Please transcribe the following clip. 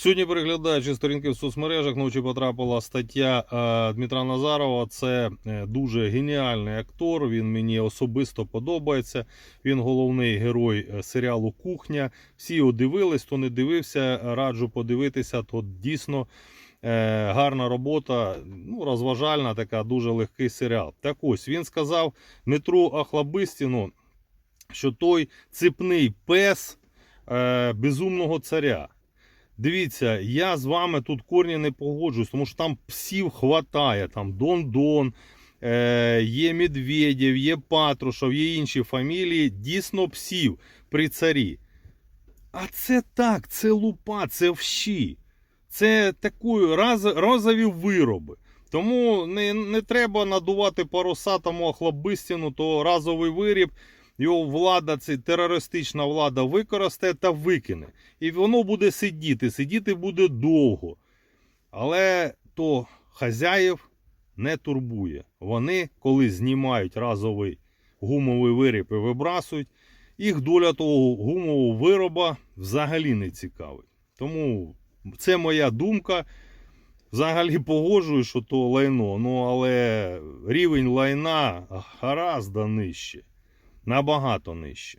Сьогодні, переглядаючи сторінки в соцмережах, ночі потрапила стаття е, Дмитра Назарова. Це е, дуже геніальний актор. Він мені особисто подобається. Він головний герой е, серіалу Кухня. Всі його дивились, хто не дивився, раджу подивитися. То дійсно гарна робота, ну, розважальна, така дуже легкий серіал. Так ось він сказав Дмитру Ахлабистіну, що той ципний пес безумного царя. Дивіться, я з вами тут корні не погоджуюсь, тому що там псів хватає. Там Дон-Дон, е, є Медведєв, є Патрушев, є інші фамілії. Дійсно псів при царі. А це так, це лупа, це вщі. Це такі раз, разові вироби. Тому не, не треба надувати паруса тому охлобистіну, то разовий виріб. Його влада, це терористична влада використає та викине. І воно буде сидіти, сидіти буде довго. Але то хазяїв не турбує. Вони, коли знімають разовий гумовий виріб і вибрасують, їх доля того гумового вироба взагалі не цікавить. Тому це моя думка. Взагалі погоджую, що то лайно, ну але рівень лайна гораздо нижче. Набагато нижче.